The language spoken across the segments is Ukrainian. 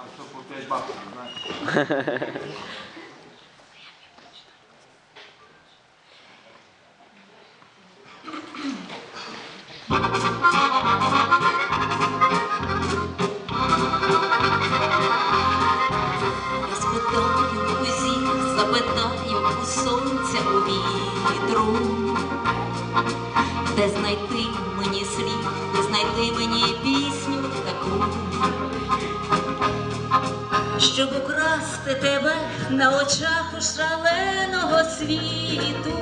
Там все по 5 баксів, знаєш. Де знайти мені слід, де знайти мені пісню щоб украсти тебе на очах у шаленого світу.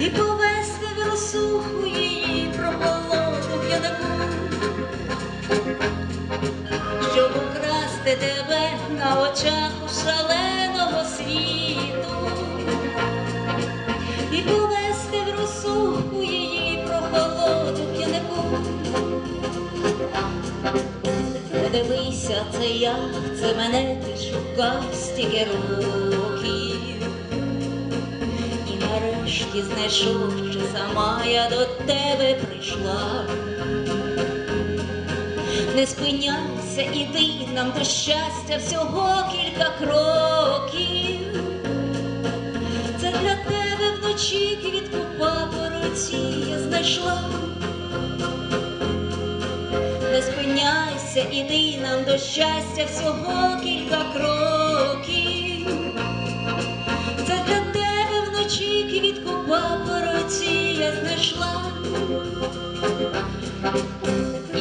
І повести в росуху її прохолоду п'янику, щоб украсти тебе на очах у шаленого світу Подивися, це я, це мене ти шукав стільки років. І нарешті знайшов, що сама я до тебе прийшла. Не спиняйся, іди нам до щастя всього кілька кроків. Це для тебе вночі квітку папороті я знайшла. Спиняйся, іди нам до щастя всього кілька кроків. Це для тебе вночі квітку папороті я знайшла.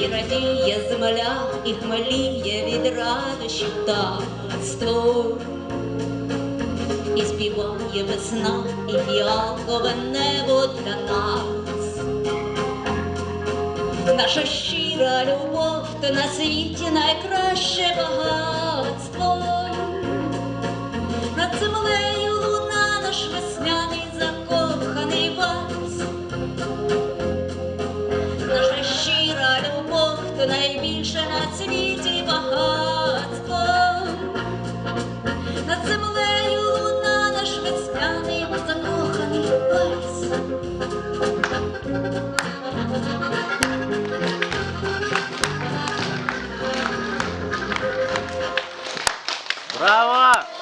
І радіє земля, і хмеліє від радощів таїнство. І співає весна, і фіалкове небо для нас. Наша щира любов, то на світі найкраще багатство. Над землею луна наш весняний закоханий вас. Наша щира любов, то найбільше на світі багатство. Над землею луна наш весняний закоханий вас. Браво!